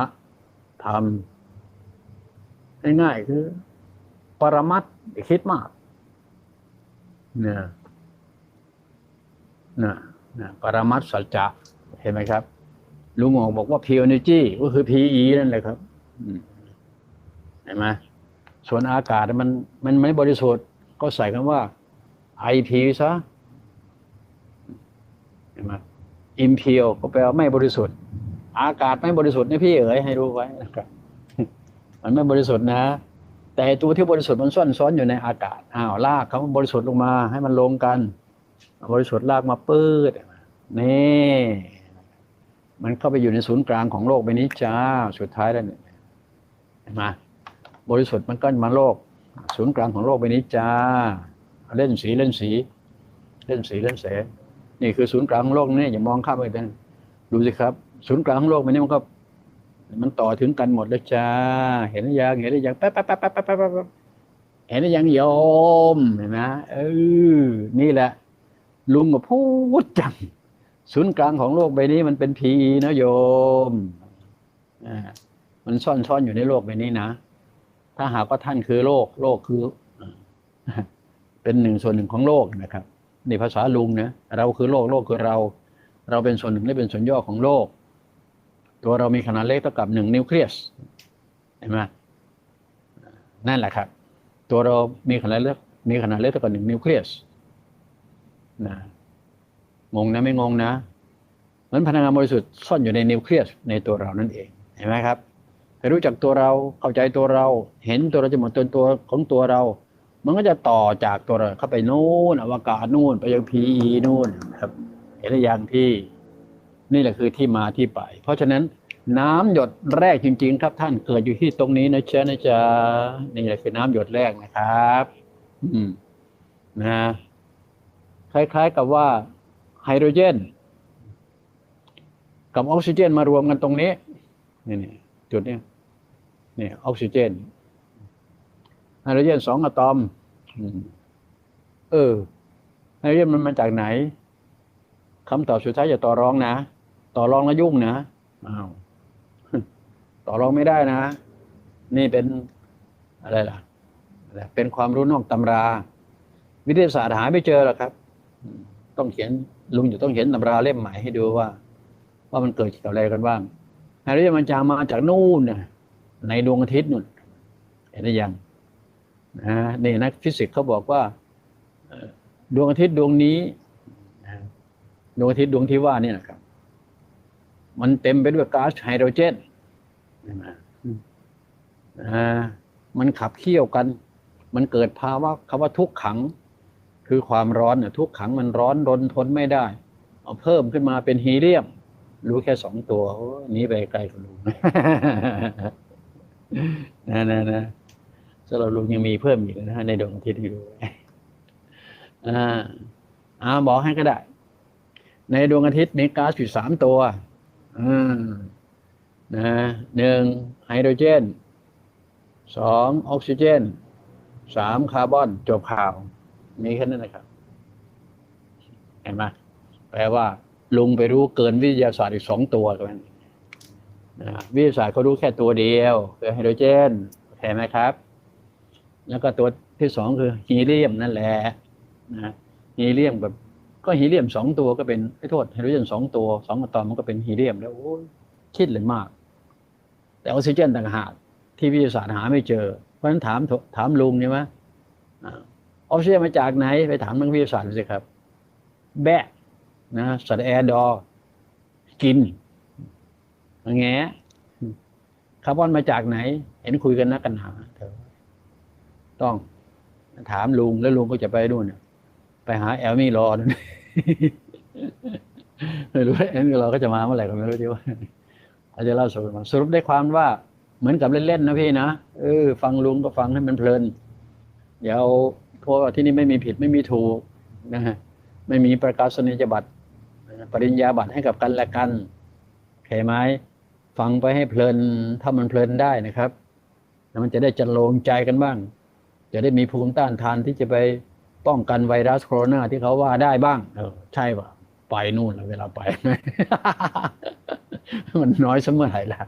ะทำง่ายๆคือ ปรมัตถ์อย่าคิดมากเนี่ยนะนะปรมัตสัจจะเห็นไหมครับลุงหมอบอกว่า pure energy ก็คือ PE นั่นแหละครับเห็นไหมส่วนอากาศมัน มันไม่บริสุทธิ์ ก็ใส่คำว่า IP ซะเห็นไหม impure ก็แปลว่าไม่บริสุทธิ์ อากาศไม่บริสุทธิ์นี่พี่เอ๋ยให้รู้ไว้นะครับ มันไม่บริสุทธิ์นะ แต่ตัวที่บริสุทธิ์มันซ่อนซ้อนอยู่ในอากาศอ้าวลากเขาบริสุทธิ์ลงมา ให้มันลงกัน บริสุทธิ์ลากมาปื้ดนี่มันเข้าไปอยู่ในศูนย์กลางของโลกใบนี้จ้าสุดท้ายแล้วเนี่ยเห็นไหมบริสุทธิ์มันก็มาโลก ศูนย์กลางของโลกใบนี้จ้าเล่นสีเล่นสี เล่นสีเล่นแสงนี่คือศูนย์กลางของโลกนี่อย่ามองข้ามไปเป็นดูสิครับศูนย์กลางของโลกมันนี่มันก็ มันต่อถึงกันหมดแล้วจ้า เห็นหรือยังเห็นหรือยังแป๊บแป๊บแป๊บแป๊บแป๊บแป๊บแป๊บเห็นหรือยังโยมเห็นไหมเออนี่แหละ ลุงก็พูดจังศูนย์กลางของโลกใบนี้มันเป็นพีนะโยมอ่ามันซ่อนซ่อนอยู่ในโลกใบนี้นะถ้าหากว่าท่านคือโลก โลกคือ เป็นหนึ่งส่วนหนึ่งของโลกนะครับนี่ภาษาลุงนะเราคือโลกโลกคือเรา เราเป็นส่วนหนึ่งและเป็นส่วนย่อของโลก ตัวเรามีขนาดเล็กเท่ากับหนึ่งนิวเคลียสเห็นไหมนั่นแหละครับ ตัวเรามีขนาดเล็กมีขนาดเล็กเท่ากับหนึ่งนิวเคลียสนะงงนะไม่งงนะเหมือนพลังงานบริสุทธิ์ซ่อนอยู่ในนิวเคลียสในตัวเรานั่นเองเห็นไหมครับให้รู้จักตัวเราเข้าใจตัวเรา เห็นตัวเราจะหมดตัวตัวของตัวเรา มันก็จะต่อจากตัวเราเข้าไปนู่นอวกาศนู่นไปยังพีนู่นครับเห็นหรือยังที่ นี่แหละคือที่มาที่ไป เพราะฉะนั้นน้ำหยดแรกจริง ๆ ครับท่านเกิดอยู่ที่ตรงนี้นะจ๊ะนะจ๊ะนี่แหละคือน้ำหยดแรกนะครับ อืมนะคล้าย ๆ กับว่าไฮโดรเจน กับออกซิเจนมารวมกันตรงนี้นี่นี่จุดเนี้ยนี่ออกซิเจนไฮโดรเจนสองอะตอมเออไฮโดรเจนมันมาจากไหนคำตอบสุดท้ายจะต่อรองนะ ต่อรองแล้วยุ่งนะอ้าวต่อรองไม่ได้นะ นี่เป็นอะไรล่ะอะไรเป็นความรู้นอกตำรา วิทยาศาสตร์หาไม่เจอหรอกครับ ต้องเขียนลุงอยู่ต้องเขียนตำราเล่มใหม่ให้ดูว่า ว่ามันเกิดจากอะไรกันบ้างไฮโดรเจนมันจะมาจากนู่นน่ะในดวงอาทิตย์นู่นเห็นหรือยังนะนี่นักฟิสิกส์เขาบอกว่าเอ่อดวงอาทิตย์ดวงนี้นะดวงอาทิตย์ดวงที่ว่านี่นะครับ มันเต็มไปด้วยก๊าซไฮโดรเจนเห็นไหมอ่ามันขับเคี่ยวกัน มันเกิดภาวะคำว่าทุกขัง คือความร้อนเนี่ยทุกขังมันร้อนรนทนไม่ได้ เอาเพิ่มขึ้นมาเป็นฮีเลียม รู้แค่สองตัวโอ้ยหนี้ไปไกลกว่าลุงนะนะนะสำหรับลุงยังมีเพิ่มอีกนะฮะในดวงอาทิตย์ให้ดูอ่าอ่าบอกให้ก็ได้ ในดวงอาทิตย์มีก๊าซอยู่สามตัว อืมนะหนึ่งไฮโดรเจนสองออกซิเจนสามคาร์บอนจบข่าว มีแค่นั้นนะครับ เห็นไหมแปลว่า ลุงไปรู้เกินวิทยาศาสตร์อีกสองตัวกันนะวิทยาศาสตร์เขารู้แค่ตัวเดียว คือไฮโดรเจนเห็นไหมครับ แล้วก็ตัวที่สองคือฮีเลียมนั่นแหละนะฮีเลียมกับ ก็ฮีเลียมสองตัวก็เป็นไอ้โทษไฮโดรเจนสองตัวสองอะตอมมันก็เป็นฮีเลียมแล้วโอ้ยคิดเลยมาก แต่ออกซิเจนต่างหากที่วิทยาศาสตร์หาไม่เจอ เพราะฉะนั้นถามถามลุงใช่ไหมอ่าออกซิเจนมาจากไหนไปถามนักวิทยาศาสตร์สิครับ แบะนะสัตว์แอร์ดอร์กินแงะคาร์บอนมาจากไหน เห็นคุยกันนักกันหาเถอะต้องถามลุงแล้วลุงก็จะไปนู่นน่ะไปหาแอลมี่รอนั่น ไม่รู้แอลมี่รอก็จะมาเมื่อไหร่ก็ไม่รู้ที่ว่าอาจจะเล่าสรุปมาสรุปได้ความว่าเหมือนกับเล่นๆนะพี่นะเออฟังลุงก็ฟังให้มันเพลินเดี๋ยวเพราะว่าที่นี่ไม่มีผิดไม่มีถูกนะฮะไม่มีประกาศนียบัตรปริญญาบัตรให้กับกันและกันเข้าไหมฟังไปให้เพลินถ้ามันเพลินได้นะครับแล้วมันจะได้จันโลงใจกันบ้าง จะได้มีภูมิต้านทานที่จะไป ป้องกันไวรัสโคโรนาที่เขาว่าได้บ้าง เออ ใช่ป่ะ ไปนู่นแล้วเวลาไป มันน้อยเสมอไหร่ละ